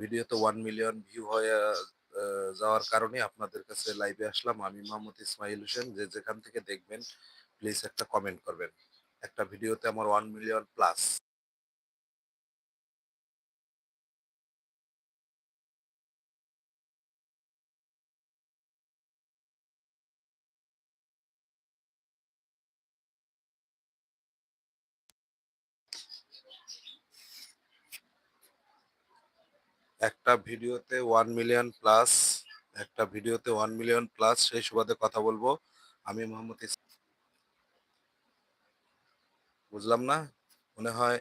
ভিডিওতে one million view হয়ে যাওয়ার কারণে আপনাদের কাছে লাইভে আসলাম। আমি মোহাম্মদ ইসমাইল হোসেন। যে যেখান থেকে দেখবেন প্লিজ একটা কমেন্ট করবেন। একটা ভিডিওতে আমার ওয়ান মিলিয়ন প্লাস। একটা ভিডিওতে ওয়ান মিলিয়ন প্লাস, একটা ভিডিওতে ওয়ান মিলিয়ন প্লাস সেই সুবাদে কথা বলব আমি মোহাম্মদ বুঝলাম না? মনে হয়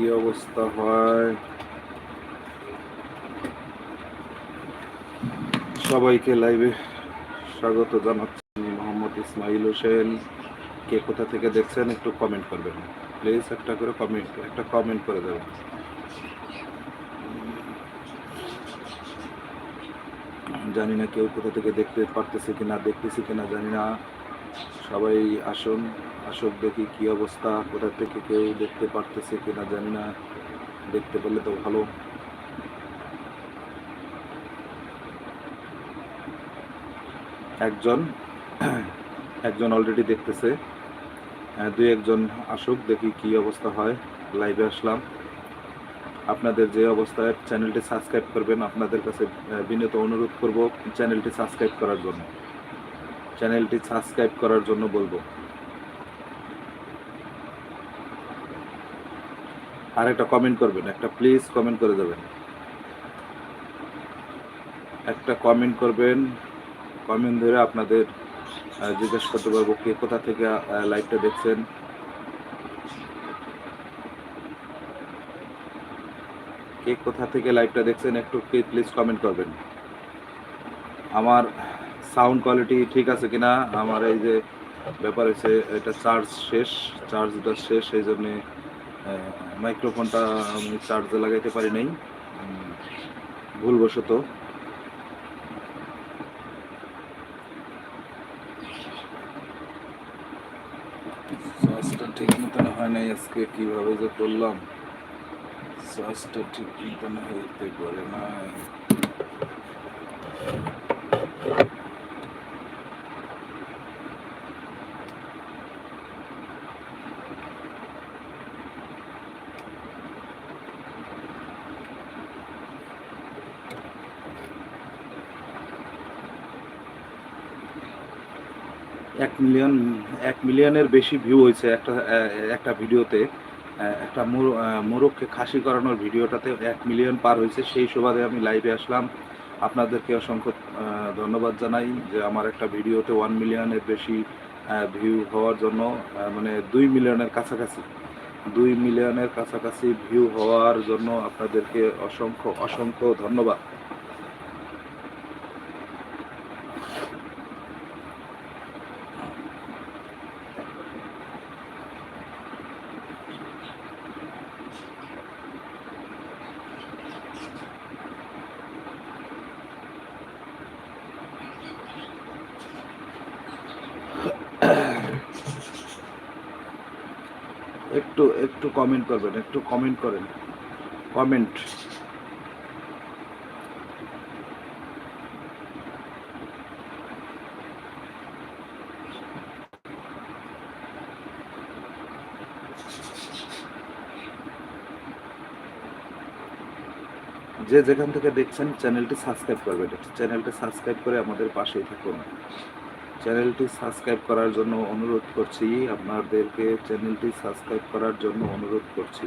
কি অবস্থা হয়? সবাইকে লাইভে স্বাগত জানাচ্ছি। মোহাম্মদ ইসমাইল হোসেন। কে কোথা থেকে দেখছেন একটু কমেন্ট করবেন। প্লিজ একটা করে কমেন্ট একটা কমেন্ট করে দেবেন। জানি না কেউ কোথা থেকে দেখতে পারতেছে কিনা, দেখতেছি কিনা জানি না সবাই আসুন আসুক দেখি কি অবস্থা? কোথা থেকে কেউ দেখতে পারতেছে কিনা জানি না। দেখতে পেলে তো ভালো। একজন একজন অলরেডি দেখতেছে। দুই একজন আসুক, দেখি কি অবস্থা হয়। লাইভে আসলাম। আপনাদের যে অবস্থায় চ্যানেলটি সাবস্ক্রাইব করবেন, আপনাদের কাছে বিনীত অনুরোধ করব চ্যানেলটি সাবস্ক্রাইব করার জন্য। চ্যানেলটি সাবস্ক্রাইব করার জন্য বলব। আর একটা কমেন্ট করবেন, একটা প্লিজ কমেন্ট করে দেবেন। একটা কমেন্ট করবেন কমেন্ট ধরে আপনাদের জিজ্ঞেস করতে পারব কে কোথা থেকে লাইভটা দেখছেন। কে কোথা থেকে লাইভটা দেখছেন একটু প্লিজ কমেন্ট করবেন। আমার সাউন্ড কোয়ালিটি ঠিক আছে কিনা? আমার এই যে ব্যাপার হচ্ছে এটা চার্জ শেষ চার্জটা শেষ এই জন্যে মাইক্রোফোনটা আমি চার্জে লাগাইতে পারি নাই। ভুলবশত। চার্জটা ঠিক মতন হয় নাই আজকে, কীভাবে যে করলাম? চার্জটা ঠিক মতন হইতে পারে নাই। এক মিলিয়ন এক মিলিয়নের বেশি ভিউ হয়েছে একটা একটা ভিডিওতে। একটা মোরগকে খাসি করানোর ভিডিওটাতে এক মিলিয়ন পার হয়েছে। সেই সুবাদে আমি লাইভে আসলাম। আপনাদেরকে অসংখ্য ধন্যবাদ জানাই যে আমার একটা ভিডিওতে ওয়ান মিলিয়নের বেশি ভিউ হওয়ার জন্য মানে দুই মিলিয়নের কাছাকাছি, দুই মিলিয়নের কাছাকাছি ভিউ হওয়ার জন্য আপনাদেরকে অসংখ্য অসংখ্য ধন্যবাদ। একটু একটু কমেন্ট করবেন, একটু কমেন্ট করেন। কমেন্ট যে যেখান থেকে দেখছেন চ্যানেলটি সাবস্ক্রাইব করবেন। চ্যানেলটি সাবস্ক্রাইব করে আমাদের পাশেই থাকুন। চ্যানেলটি সাবস্ক্রাইব করার জন্য অনুরোধ করছি, আপনাদেরকে চ্যানেলটি সাবস্ক্রাইব করার জন্য অনুরোধ করছি।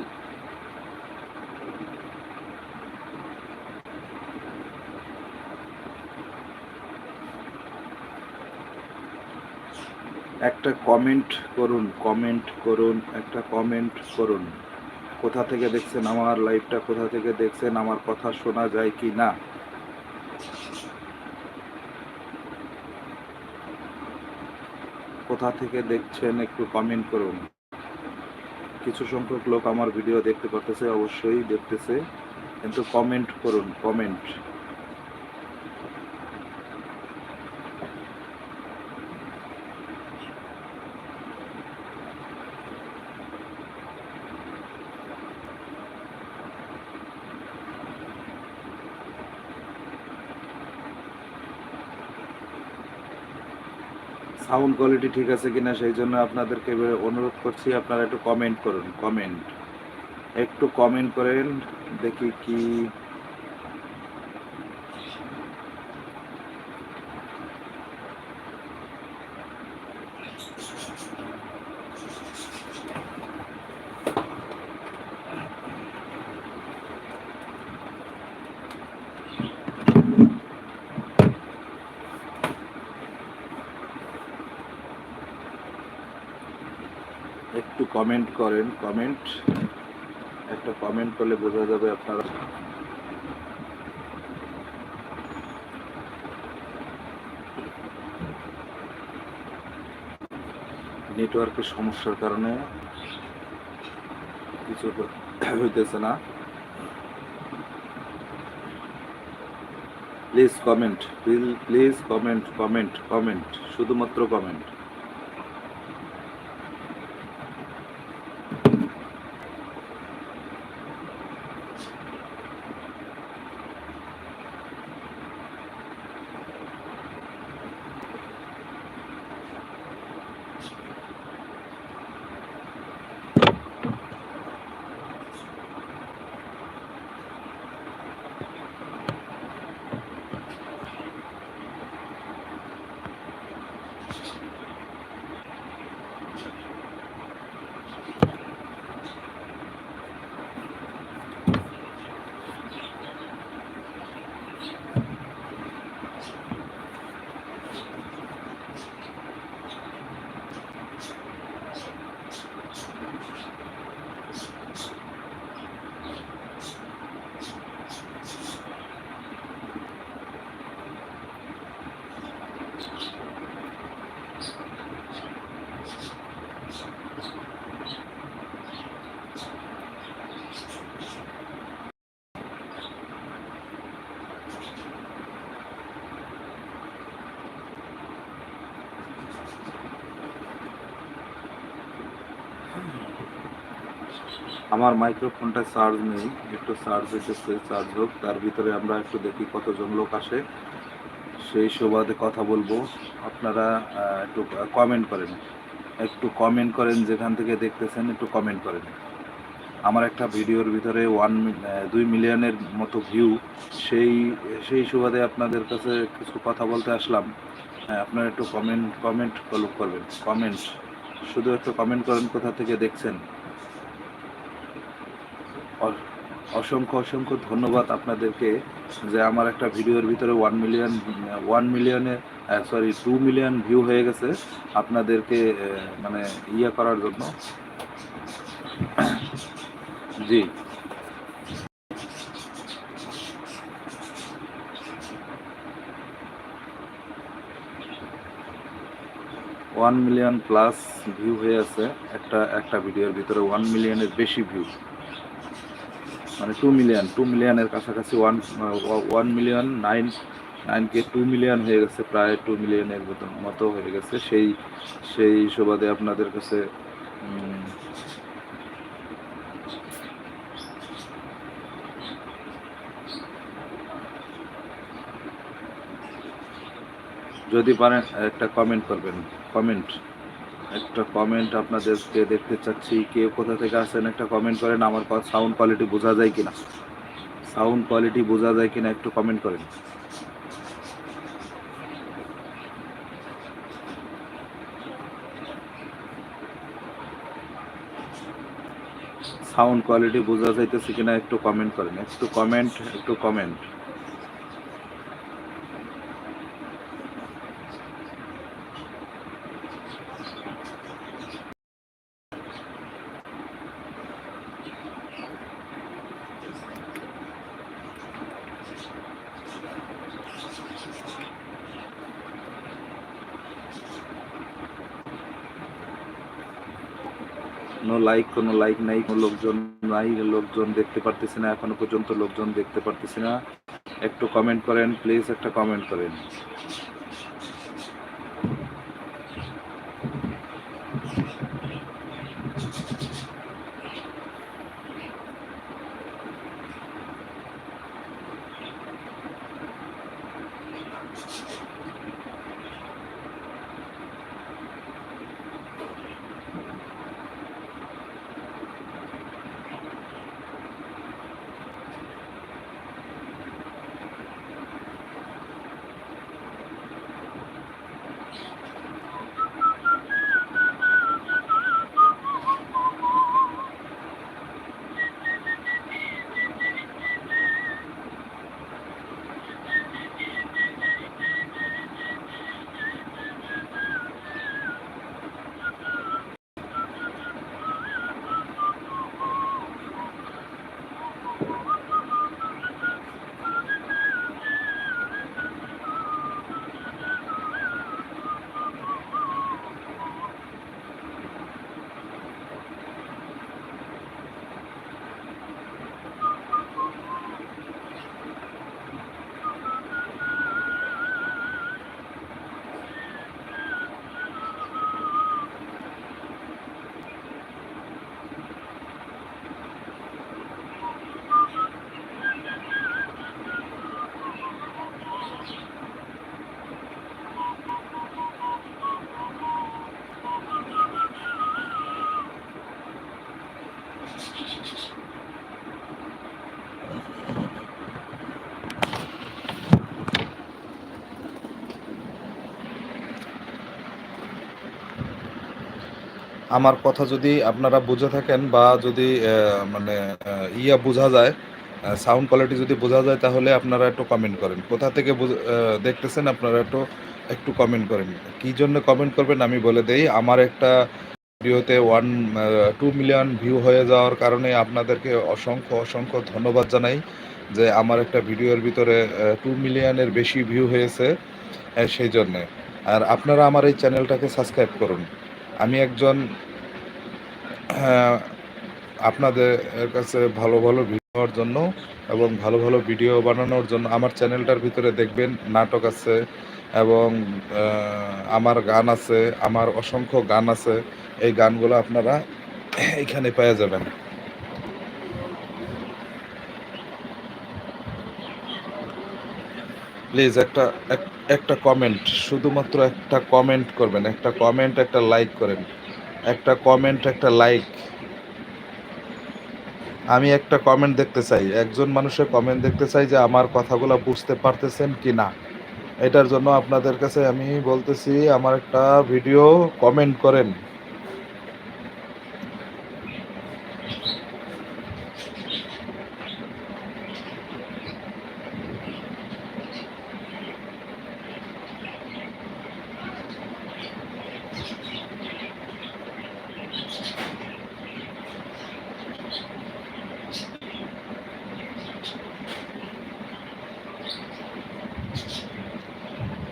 একটা কমেন্ট করুন কমেন্ট করুন, একটা কমেন্ট করুন। কোথা থেকে দেখছেন আমার লাইভটা কোথা থেকে দেখছেন আমার কথা শোনা যায় কি না? কোথা থেকে দেখছেন একটু কমেন্ট করুন। কিছু সংখ্যক লোক আমার ভিডিও দেখতে পারতেছে, অবশ্যই দেখতেছে। কিন্তু কমেন্ট করুন কমেন্ট সাউন্ড কোয়ালিটি ঠিক আছে কিনা সেই জন্য আপনাদেরকে এবারে অনুরোধ করছি, আপনারা একটু কমেন্ট করুন কমেন্ট একটু কমেন্ট করেন, দেখি কি একটু কমেন্ট করেন কমেন্ট একটা কমেন্ট করলে বোঝা যাবে আপনারা। নেটওয়ার্কের সমস্যার কারণে কিছু হইতেছে না। Please comment please comment comment comment শুধুমাত্র কমেন্ট আমার মাইক্রোফোনটা চার্জ নেই একটু চার্জ এসেছে চার্জ হোক তার ভিতরে আমরা একটু দেখি কতজন লোক আসে। সেই সুবাদে কথা বলব। আপনারা একটু কমেন্ট করেন। একটু কমেন্ট করেন যেখান থেকে দেখতেছেন একটু কমেন্ট করেন। আমার একটা ভিডিওর ভিতরে ওয়ান দুই মিলিয়নের মতো ভিউ সেই সেই সুবাদে আপনাদের কাছে কিছু কথা বলতে আসলাম। হ্যাঁ, আপনারা একটু কমেন্ট কমেন্ট করবেন। কমেন্ট শুধু একটু কমেন্ট করেন কোথা থেকে দেখছেন? অসংখ্য অসংখ্য ধন্যবাদ আপনাদেরকে যে আমার একটা ভিডিওর ভিতরে ওয়ান মিলিয়ন ওয়ান মিলিয়নে সরি টু মিলিয়ন ভিউ হয়ে গেছে আপনাদেরকে মানে ইয়ে করার জন্য। জি। ওয়ান মিলিয়ন প্লাস ভিউ হয়ে আছে একটা একটা ভিডিওর ভিতরে ওয়ান মিলিয়নের বেশি ভিউ মানে টু মিলিয়ন টু মিলিয়নের কাছাকাছি one one million nine nine K two million হয়ে গেছে, প্রায় টু মিলিয়নের মতো হয়ে গেছে। সেই সেই সুবাদে আপনাদের কাছে যদি পারেন, একটা কমেন্ট করবেন। কমেন্ট একটা কমেন্ট আপনাদেরকে দেখতে চাচ্ছি। কে কোথা থেকে আসেন, একটা কমেন্ট করেন, আমার সাউন্ড কোয়ালিটি বোঝা যায় কিনা? সাউন্ড কোয়ালিটি বোঝা যায় কিনা একটু কমেন্ট করেন। সাউন্ড কোয়ালিটি বোঝা যাইতেছে কিনা একটু কমেন্ট করেন, একটু কমেন্ট একটু কমেন্ট নো লাইক কোনো লাইক নাই, কোনো লোকজন নাই, লোকজন দেখতে পারতেছি না, এখনও পর্যন্ত লোকজন দেখতে পারতেছি না। একটু কমেন্ট করেন প্লিজ একটা কমেন্ট করেন। আমার কথা যদি আপনারা বুঝে থাকেন বা যদি মানে ইয়া বোঝা যায় সাউন্ড কোয়ালিটি যদি বোঝা যায়, তাহলে আপনারা একটু কমেন্ট করেন। কোথা থেকে দেখতেছেন আপনারা একটু একটু কমেন্ট করেন। কি জন্য কমেন্ট করবেন আমি বলে দেই, আমার একটা ভিডিওতে ওয়ান টু মিলিয়ন ভিউ হয়ে যাওয়ার কারণে আপনাদেরকে অসংখ্য অসংখ্য ধন্যবাদ জানাই যে আমার একটা ভিডিওর ভিতরে টু মিলিয়নের বেশি ভিউ হয়েছে সেই জন্যে। আর আপনারা আমার এই চ্যানেলটাকে সাবস্ক্রাইব করুন। আমি একজন আপনাদের কাছে ভালো ভালো ভিডিও হওয়ার জন্য এবং ভালো ভালো ভিডিও বানানোর জন্য আমার চ্যানেলটার ভিতরে দেখবেন নাটক আছে এবং আমার গান আছে, আমার অসংখ্য গান আছে। এই গানগুলো আপনারা এখানে পেয়ে যাবেন। প্লিজ একটা, এক- একটা কমেন্ট শুধুমাত্র একটা কমেন্ট করবেন, একটা কমেন্ট একটা লাইক করেন। একটা কমেন্ট একটা লাইক আমি একটা কমেন্ট দেখতে চাই, একজন মানুষের কমেন্ট দেখতে চাই যে আমার কথাগুলো বুঝতে পারতেছেন কি না। এটার জন্য আপনাদের কাছে আমি বলতেছি, আমার একটা ভিডিও কমেন্ট করেন।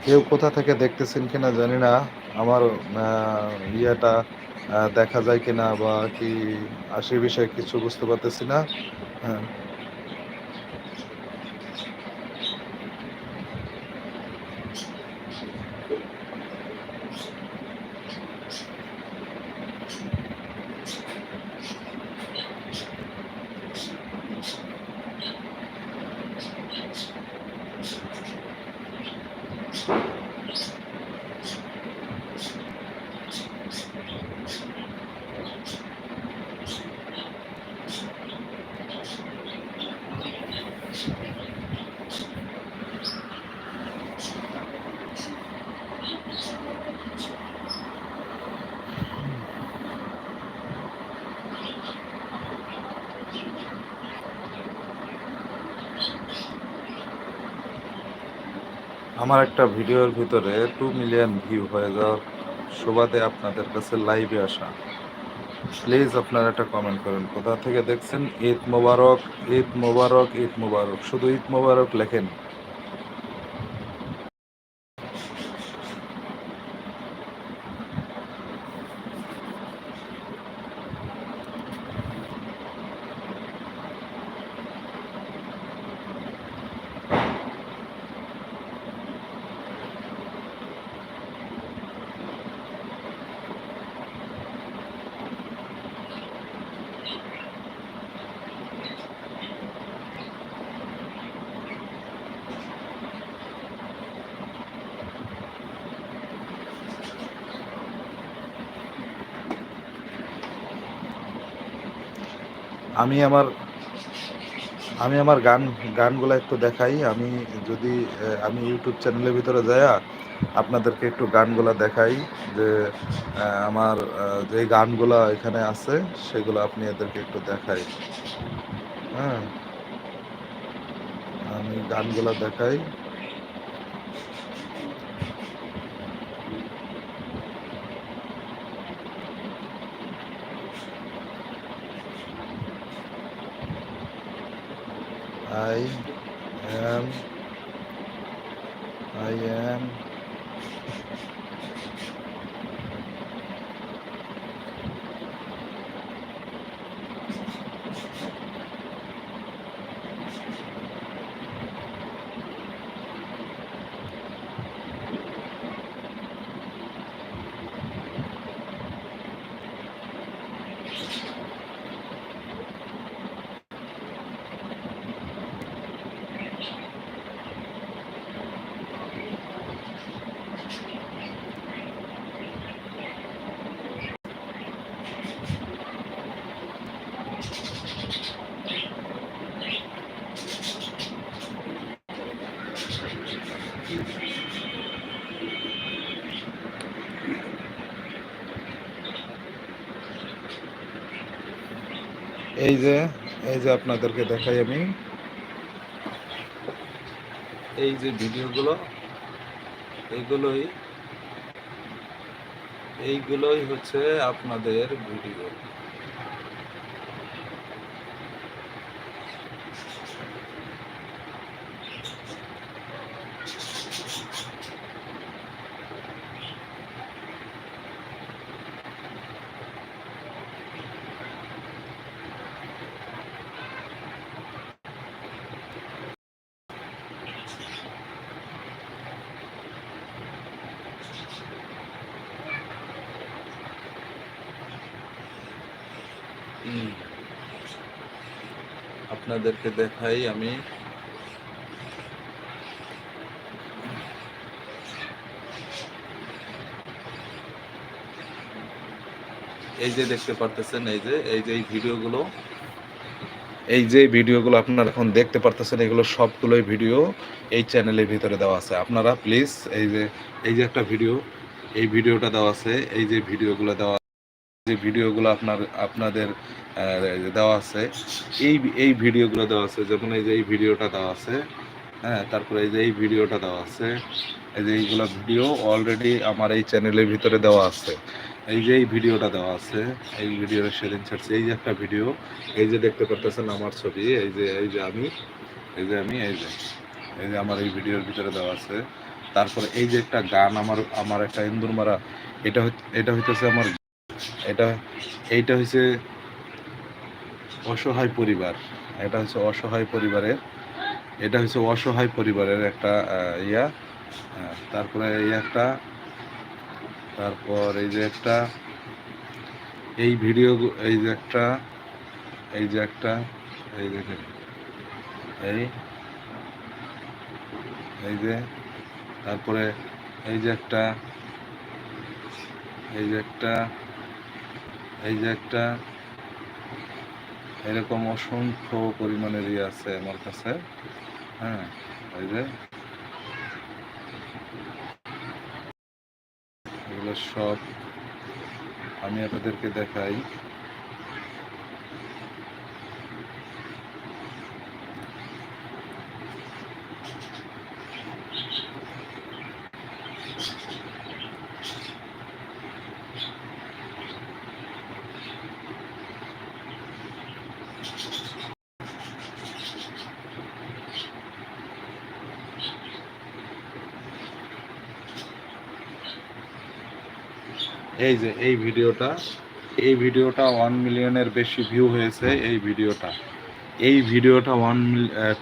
কেউ কোথা থেকে দেখতেছেন কিনা জানি না। আমার ইয়েটা দেখা যায় কিনা বা কি আসে বিষয়ে কিছু বুঝতে পারতেছি না। হ্যাঁ। আমার একটা ভিডিওর ভিতরে টু মিলিয়ন ভিউ হয়ে যাওয়ার সুবাদে আপনাদের কাছে লাইভে আসা। প্লিজ আপনারা একটা কমেন্ট করেন, কোথা থেকে দেখছেন ঈদ মোবারক ঈদ মোবারক ঈদ মোবারক? শুধু ঈদ মোবারক লেখেন আমি আমার আমি আমার গান, গানগুলো একটু দেখাই। আমি যদি আমি ইউটিউব চ্যানেলের ভিতরে যাই আপনাদেরকে একটু গানগুলো দেখাই যে আমার যে গানগুলো এখানে আছে, সেগুলো আপনি এদেরকে একটু দেখাই। হ্যাঁ। আমি গানগুলো দেখাই। I am I am এই যে এই যে আপনাদেরকে দেখাই আমি। এই যে ভিডিওগুলো, এইগুলোই এইগুলোই হচ্ছে আপনাদের ভিডিও। আপনাদেরকে দেখাই আমি। এই যে দেখতে পারতেছেন, এই যে এই যে এই ভিডিওগুলো। এই যে ভিডিওগুলো আপনারা এখন দেখতে পারতেছেন, এগুলো সবগুলোই ভিডিও এই চ্যানেলের ভিতরে দেওয়া আছে। আপনারা প্লিজ এই যে এই যে একটা ভিডিও, এই ভিডিওটা দেওয়া আছে, এই যে ভিডিওগুলো দেওয়া যে ভিডিওগুলো আপনার আপনাদের দেওয়া আছে এই এই ভিডিওগুলো দেওয়া আছে যেমন এই যে এই ভিডিওটা দেওয়া আছে হ্যাঁ তারপরে এই যে এই ভিডিওটা দেওয়া আছে এই যে এইগুলো ভিডিও অলরেডি আমার এই চ্যানেলের ভিতরে দেওয়া আছে এই যে এই ভিডিওটা দেওয়া আছে এই ভিডিওটা সেদিন ছাড়ছে এই যে একটা ভিডিও এই যে দেখতে পারতেছেন আমার ছবি এই যে এই যে আমি এই যে আমি এই যে এই যে আমার এই ভিডিওর ভিতরে দেওয়া আছে তারপরে এই যে একটা গান আমার আমার একটা ইন্দুর মারা এটা এটা হইতেছে আমার এটা, এইটা হচ্ছে অসহায় পরিবার। এটা হচ্ছে অসহায় পরিবারের, এটা হচ্ছে অসহায় পরিবারের একটা ইয়া। তারপরে এই একটা, তারপর এই যে একটা, এই ভিডিও, এই যে একটা, এই যে একটা, এই দেখেন এই এই যে, তারপরে এই যে একটা, এই যে একটা এই যে একটা এরকম অসংখ্য পরিমাণের ইয়ে আছে আমার কাছে। হ্যাঁ এই যে সব আমি আপনাদেরকে দেখাই। এই যে এই ভিডিওটা এই ভিডিওটা ওয়ান মিলিয়নের বেশি ভিউ হয়েছে এই ভিডিওটা। এই ভিডিওটা ওয়ান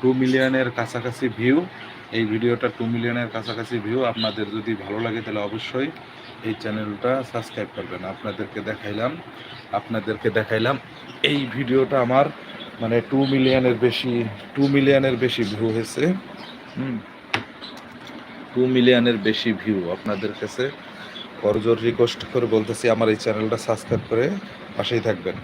টু মিলিয়নের কাছাকাছি ভিউ এই ভিডিওটা টু মিলিয়নের কাছাকাছি ভিউ আপনাদের যদি ভালো লাগে তাহলে অবশ্যই এই চ্যানেলটা সাবস্ক্রাইব করবেন। আপনাদেরকে দেখাইলাম আপনাদেরকে দেখাইলাম। এই ভিডিওটা আমার মানে টু মিলিয়নের বেশি টু মিলিয়নের বেশি ভিউ হয়েছে। হুম। টু মিলিয়নের বেশি ভিউ আপনাদের কাছে। করজোর রিকোয়েস্ট করে বলতেছি আমার এই চ্যানেলটা সাবস্ক্রাইব করে পাশেই থাকবেন।